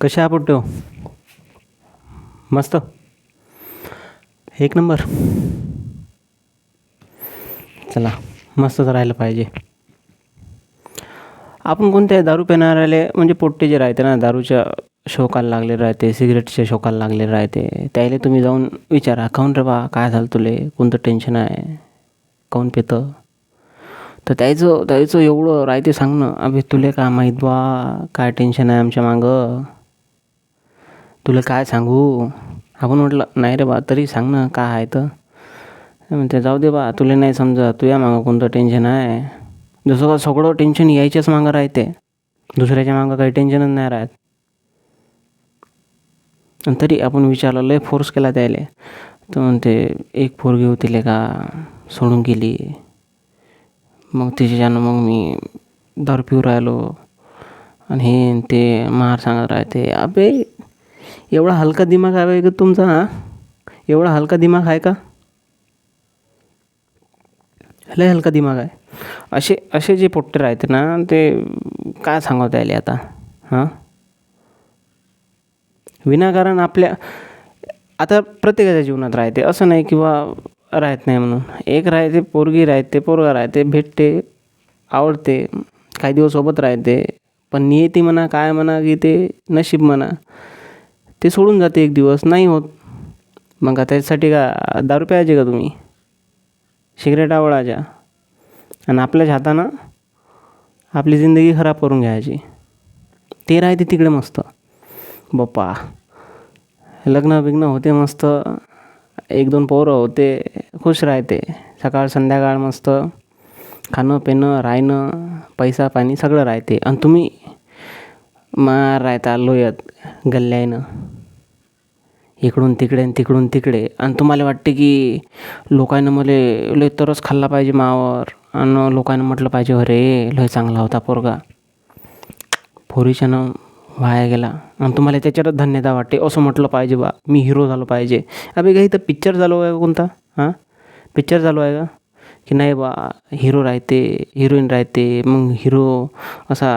कशा पोट्यो मस्त. एक नंबर. चला मस्तच राहिलं पाहिजे. आपण कोणत्या दारू पिणाऱ्याले म्हणजे पोट्टे जे राहते ना दारूच्या शोकाला लागले राहते सिगरेटच्या शोकाला लागले राहते त्याला तुम्ही जाऊन विचारा काऊन रे बा काय झालं तुले? कोणतं टेन्शन आहे? काऊन पितं? तर त्याचं त्याचं एवढं राहते सांगणं अभि तुले काय माहीत बा काय टेन्शन आहे आमच्या मागं? तुला काय सांगू? आपण म्हटलं नाही रे बा तरी सांग ना काय आहे तर? म्हणते जाऊ दे बा तुला नाही समजा तुझ्या मागं कोणतं टेन्शन आहे? जसं का सगळं टेन्शन यायच्याच मागं राहते. दुसऱ्याच्या मागं काही टेन्शनच नाही राहत. आणि तरी आपण विचारलं लय फोर्स केला त्याले. तर म्हणते एक पोरगी होती ले का? सोडून गेली. मग तिच्यानं मग मी दारू पिऊ राहिलो. आणि हे ते मार सांगत राहते अबे एवढा हलका दिमाग आहे का तुमचा हा? एवढा हलका दिमाग आहे का? लय हलका दिमाग आहे. असे असे जे पोट्टर राहते ना ते काय सांगावं त्याले आता हां? विनाकारण आपल्या आता प्रत्येकाच्या जीवनात राहते. असं नाही किंवा राहत नाही म्हणून. एक राहते पोरगी राहते पोरगा राहते भेटते आवडते काही दिवस सोबत राहते पण नियती म्हणा काय म्हणा की ते नशीब म्हणा ते सोडून जाते एक दिवस. नाही होत. मग का त्याच्यासाठी का दारू प्यायचे का तुम्ही? सिगरेट आवडायच्या आणि आपल्याच हातानं आपली जिंदगी खराब करून घ्यायची. ते राहते तिकडे मस्त. बाप्पा. लग्न बिग्न होते मस्त. एक दोन पोरं होते खुश राहते. सकाळ संध्याकाळ मस्त. खाणं पिणं राहणं पैसा पाणी सगळं राहते. आणि तुम्ही मार राहता गल्ल्यानं. इकडून तिकडे आणि तिकडून तिकडे. आणि तुम्हाला वाटते की लोकांनं मला लय तरच खाल्ला पाहिजे मावर. आणि लोकांना म्हटलं पाहिजे अरे लय चांगला होता पोरगा. पोरीच्यानं वाया गेला. आणि तुम्हाला त्याच्यातच धन्यता वाटते असं म्हटलं पाहिजे बा. मी हिरो झालो पाहिजे. अबे काही तर पिक्चर झालो आहे कोणता? हां? पिक्चर चालू आहे का? की नाही बा हिरो राहते हिरोईन राहते मग हिरो असा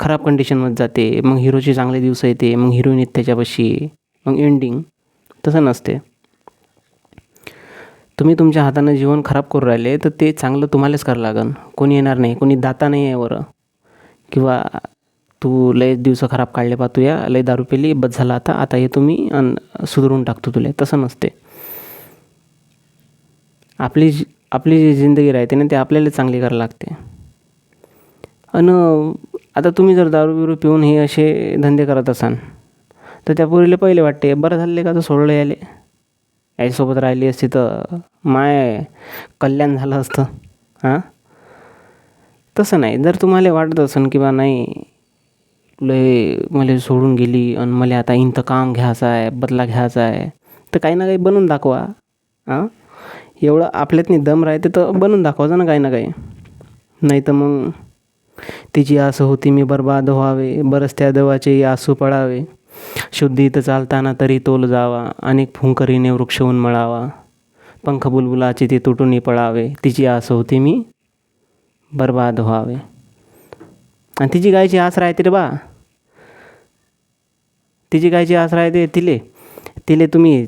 खराब कंडिशनमध्ये जाते मग हिरोचे चांगले दिवस येते मग हिरोईन येते त्याच्यापाशी मग एंडिंग तसं नसते. तुम्ही तुमच्या हातानं जीवन खराब करू राहिले तर ते चांगलं तुम्हालाच करावं लागन. कोणी येणार नाही कोणी दाता नाही आहे वर. किंवा तू लय दिवस खराब काढले पा तू या लय दारू पेली बस झाला आता आता हे तुम्ही आणि सुधरून टाकतो तुला तसं नसते. आपली जी आपली जी जिंदगी राहते ना ते आपल्याला चांगली करायला लागते. आणि आता तुम्ही जर दारू बिरू पिऊन हे असे धंदे करत असाल तर त्या पोरीला पहिले वाटते बरं झाले का तर सोडलं याले? याच्यासोबत राहिली असती तर माय कल्याण झालं असतं हां? तसं नाही. जर तुम्हाला वाटत असेल बा नाही लय मला सोडून गेली आणि मला आता इंत काम घ्यायचं आहे बदला घ्यायचा आहे तर काही ना काही बनवून दाखवा हां? एवढं आपल्यातनी दम राहते तर बनवून दाखवायचं ना काही ना काही. नाही तर मग तिची आस होती मी बर्बाद व्हावे बरंच त्या देवाचे आसू पडावे. शुद्धीत चालताना तरी तोल जावा अनेक फुंकरीने वृक्षवून मळावा पंख बुलबुलाचे ते तुटून पळावे तिची आस होती मी बर्बाद व्हावे. आणि तिची गायची आस राहते रे बा. तिची गायची आस राहते तिले. तिले तुम्ही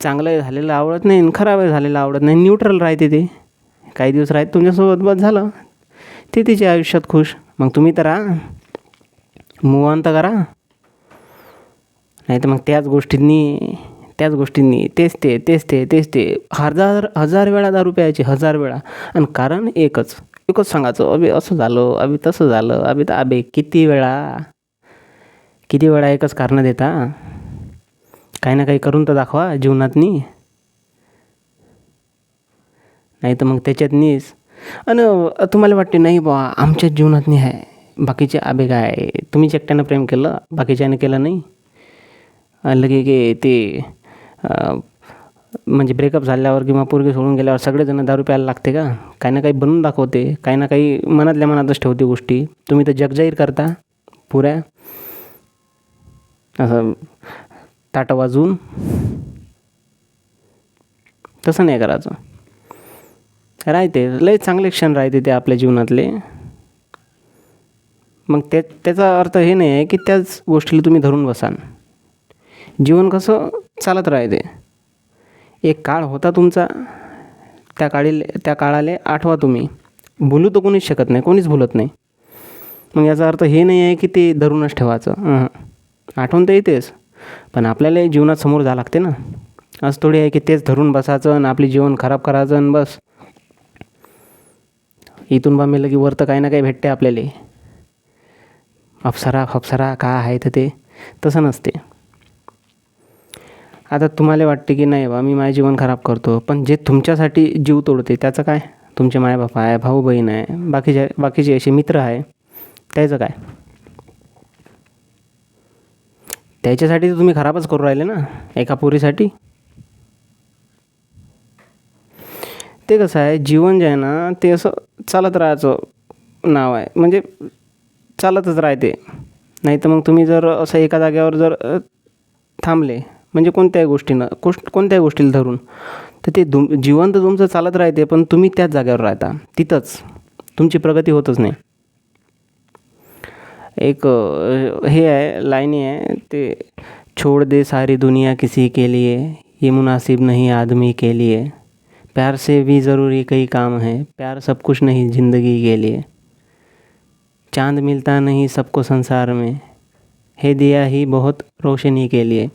चांगलं झालेलं आवडत नाही आणि खराब झालेलं आवडत नाही. न्यूट्रल राहते ते. काही दिवस राहत तुमच्यासोबत बस झालं. ते तिच्या आयुष्यात खुश. मग तुम्ही तर राहा. मूव ऑन तर करा. नाही तर मग त्याच गोष्टींनी त्याच गोष्टींनी तेच ते तेच ते तेच ते. हजार हजार वेळा दारू प्यायचे हजार वेळा. आणि कारण एकच. एकच सांगायचं अबे असं झालं अबे तसं झालं अबे तर अबे किती वेळा? किती वेळा एकच कारणं देता? काही ना काही करून तर दाखवा जीवनातनी. नाही तर मग त्याच्यातनीच. आणि तुम्हाला वाटते नाही बा आमच्याच जीवनातनी आहे. बाकीचे आबे काय तुम्हीच एकट्यानं प्रेम केलं बाकीच्यानं केलं नाही? लगे की ते म्हणजे ब्रेकअप झाल्यावर किंवा पोरगी सोडून गेल्यावर सगळेजण दारू प्यायला लागते का? काही ना काही बनवून दाखवते काही ना काही मनातल्या मनातच ठेवते गोष्टी. तुम्ही तर जगजाहीर करता पुऱ्या. असं ताटं वाजवून तसं नाही करायचं. राहते लय चांगले क्षण राहते ते आपल्या जीवनातले. मग त्या त्याचा अर्थ हे नाही आहे की त्याच गोष्टीला तुम्ही धरून बसाल. जीवन कसं चालत राहते. एक काळ होता तुमचा त्या काळी त्या काळाले आठवा तुम्ही. भुलू तर कोणीच शकत नाही कोणीच भुलत नाही. मग याचा अर्थ हे नाही आहे की ते धरूनच ठेवायचं. आठवण तर येतेच. पण आपल्यालाही जीवनात समोर जावं लागते ना. असं थोडी आहे की तेच धरून बसायचं आणि आपली जीवन खराब करायचं आणि बस. इथून बा मेलं की वर तर काही ना काही भेटते आपल्याला. अप्सरा फप्सरा का आहे तर ते. तसं नसते. आता तुम्हाला वाटते की नाही बा मी माझे जीवन खराब करतो पण जे तुमच्यासाठी जीव तोडते त्याचं काय? तुमचे मायबाप आहे भाऊ बहीण आहे बाकीचे बाकीचे असे मित्र आहे त्याचं काय? त्याच्यासाठी तर तुम्ही खराबच करू राहिले ना एका पोरीसाठी. ते कसं आहे जीवन जे आहे ना ते असं चालत राहायचं नाव आहे. म्हणजे चालतच राहते. नाही तर मग तुम्ही जर असं एका जाग्यावर जर थांबले म्हणजे कोणत्याही गोष्टीनं कोश कोणत्याही गोष्टीला धरून तर ते दुम जीवन तर तुमचं चालत राहते पण तुम्ही त्याच जागेवर राहता. तिथंच. तुमची प्रगती होतच नाही. एक हे आहे लाईनी आहे ते छोड़ दे सारी दुनिया किसी के लिए, ये मुनासिब नहीं आदमी के लिए। प्यार से भी ज़रूरी कई काम है, प्यार सब कुछ नहीं ज़िंदगी के लिए। चाँद मिलता नहीं सबको संसार में, है दिया ही बहुत रोशनी के लिए।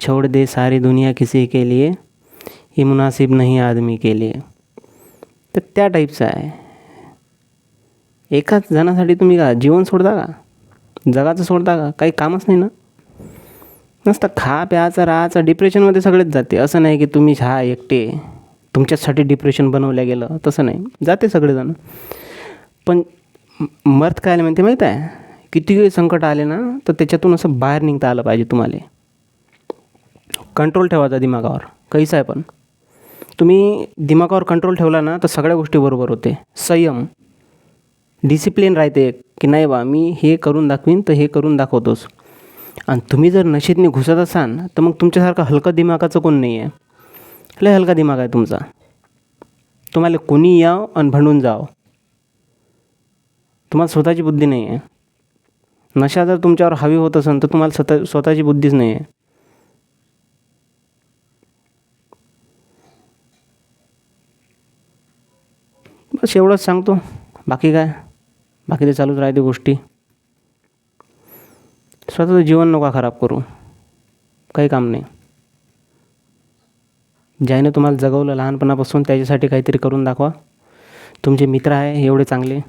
छोड़ दे सारी दुनिया किसी के लिए, ये मुनासिब नहीं आदमी के लिए। तर त्या टाईपचं आहे एकाच जणासाठी तुम्ही का जीवन सोडता का? जगाचं सोडता का काही कामच नाही ना? नसतं खा प्याचं राहायचं डिप्रेशनमध्ये सगळेच जाते. असं नाही की तुम्ही हा एकटे तुमच्यासाठी डिप्रेशन बनवलं गेलं. तसं नाही. जाते सगळेजण. पण मर्थ मर्त काय म्हणते माहीत आहे किती संकट आले ना तर त्याच्यातून असं बाहेर निघता आलं पाहिजे तुम्हाला. कंट्रोल ठेवायचा दिमागावर. कैसा आहे पण. तुम्ही दिमागावर कंट्रोल ठेवला ना तर सगळ्या गोष्टी बरोबर होते. संयम. डिसिप्लिन राहते एक. की नाही बा मी हे करून दाखवीन तर हे करून दाखवतोच आणि तुम्ही जर नशेतने घुसत असाल तर मग तुमच्यासारखं हलकं दिमागाचं कोण नाही आहे लय हलका दिमाग आहे तुमचा. तुम्हाला कोणी याव आणि भांडून जाव. तुम्हाला स्वतःची बुद्धी नाही आहे नशा जर तुमच्यावर हवी होत असेल तर तुम्हाला स्वतः स्वतःची बुद्धीच नाही आहे बस एवढंच सांगतो. बाकी काय? बाकी ते चालूच राहते गोष्टी. स्वतःचं जीवन नका खराब करू. काही काम नाही. ज्याने तुम्हाला जगवलं लहानपणापासून त्याच्यासाठी काहीतरी करून दाखवा. तुमचे मित्र आहे एवढे चांगले.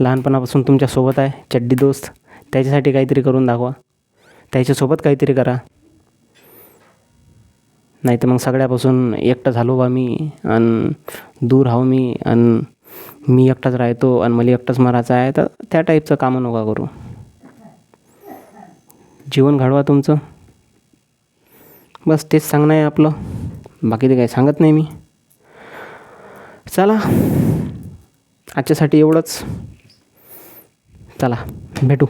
लहानपणापासून तुमच्यासोबत आहे चड्डी दोस्त. त्याच्यासाठी काहीतरी करून दाखवा. त्याच्यासोबत काहीतरी करा. नाही तर मग सगळ्यापासून एकटं झालो बा मी आणि दूर राहू मी आणि मी एकटाच राहतो आणि मला एकटाच मारायचं आहे तर त्या टाईपचं कामं नका करू. जीवन घडवा तुमचं. बस तेच सांगणं आहे आपलं. बाकी ते काही सांगत नाही मी. चला. आजच्यासाठी एवढंच. चला. भेटू.